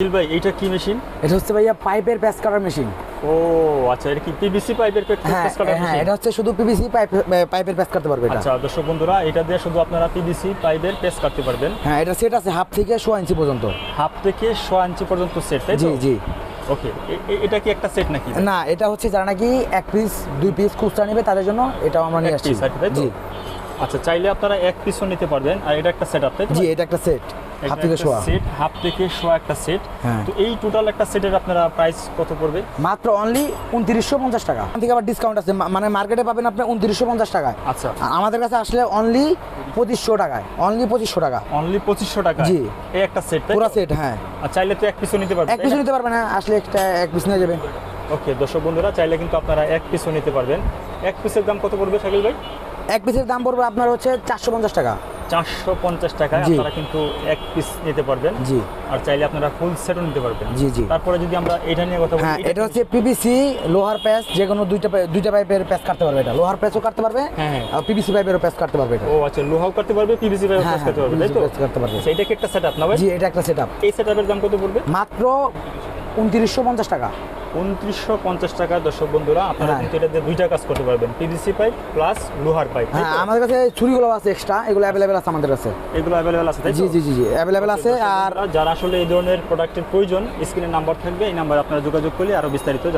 ভাই এইটা কি মেশিন এটা হচ্ছে ভাইয়া পাইপের প্যাচ কাটার মেশিন ও আচ্ছা এটা কি পিভিসি পাইপের পেট হ্যাঁ হ্যাঁ এটা হচ্ছে শুধু পিভিসি পাইপ পাইপের প্যাচ কাটতে পারবে এটা। আচ্ছা দর্শক বন্ধুরা এটা দিয়ে শুধু আপনারা পিভিসি পাইপের পেস কাটতে পারবেন হ্যাঁ এটা সেট আছে হাফ থেকে সোয়া ইঞ্চি পর্যন্ত। হাফ থেকে ছ ইঞ্চি পর্যন্ত সেট তাই তো? জি জি। ওকে এটা কি একটা সেট নাকি? না এটা হচ্ছে যারা নাকি এক পিস দুই পিস খুচরা নেবে তাদের জন্য এটাও আমরা নিয়ে আসছি? জি। আচ্ছা চাইলে আপনারা এক পিসও নিতে পারবেন আর এটা একটা সেট আপ তাই জি এটা একটা সেট হাফ থেকে সোয়া সেট হাফ থেকে শোয়া একটা সেট হ্যাঁ। তো এই টোটাল একটা সেটের আপনারা প্রাইস কত পড়বে? মাত্র অনলি উনত্রিশশো পঞ্চাশ টাকা। থেকে আবার ডিসকাউন্ট আছে। মানে মার্কেটে পাবেন আপনি উনত্রিশশো পঞ্চাশ টাকায়। আচ্ছা। আমাদের কাছে আসলে অনলি পঁচিশশো টাকায়। অনলি পঁচিশশো টাকা। অনলি পঁচিশশো টাকা জি। এই একটা সেট পুরো সেট হ্যাঁ। আর চাইলে তো এক পিসও নিতে পারবেন এক পিস নিতে পারবেন না আসলে একটা এক পিস নিয়ে যাবেন। ওকে দর্শক বন্ধুরা চাইলে কিন্তু আপনারা এক পিসও নিতে পারবেন। এক পিসের দাম কত পড়বে শাকিল ভাই? এক পিসের দাম পড়বে আপনার হচ্ছে চারশো পঞ্চাশ টাকা। চারশো পঞ্চাশ টাকায় আপনারা কিন্তু এক পিস নিতে পারবেন। জি। আর চাইলে আপনারা ফুল সেটও নিতে পারবেন। জি, জি। তারপরে যদি আমরা এটা নিয়ে কথা বলি হ্যাঁ এটা হচ্ছে পিভিসি লোহার প্যাচ যে কোনো দুইটা দুইটা পাইপের প্যাচ কাটতে পারবে এটা। লোহার প্যাচও কাটতে পারবে হ্যাঁ, হ্যাঁ। আর পিভিসি পাইপেরও প্যাচ কাটতে পারবে এটা। ও আচ্ছা লোহাও কাটতে পারবে পিভিসি পাইপ হ্যাঁ, কাটতে পারবে তাই তো? প্যাচ কাটতে পারবে। এটা কি একটা সেটআপ না ভাই? জি এটা একটা সেট এই সেটআপের দাম কত পড়বে? মাত্র উনত্রিশশো পঞ্চাশ টাকা। উনত্রিশশো পঞ্চাশ টাকা দর্শক বন্ধুরা আপনারা হ্যাঁ। কিন্তু এটা দিয়ে দুইটা কাজ করতে পারবেন পিভিসি পাইপ প্লাস লোহার পাইপ হ্যাঁ আমাদের কাছে ছুরিগুলো আছে এক্সট্রা এগুলো অ্যাভেলেবেল আছে আমাদের কাছে। এগুলো অ্যাভেলেবেল আছে জি জি জি জি অ্যাভেলেবেল আছে আর যারা আসলে এই ধরনের প্রোডাক্টের প্রয়োজন স্ক্রিনের নাম্বার থাকবে এই নাম্বার আপনারা যোগাযোগ করলে আরও বিস্তারিত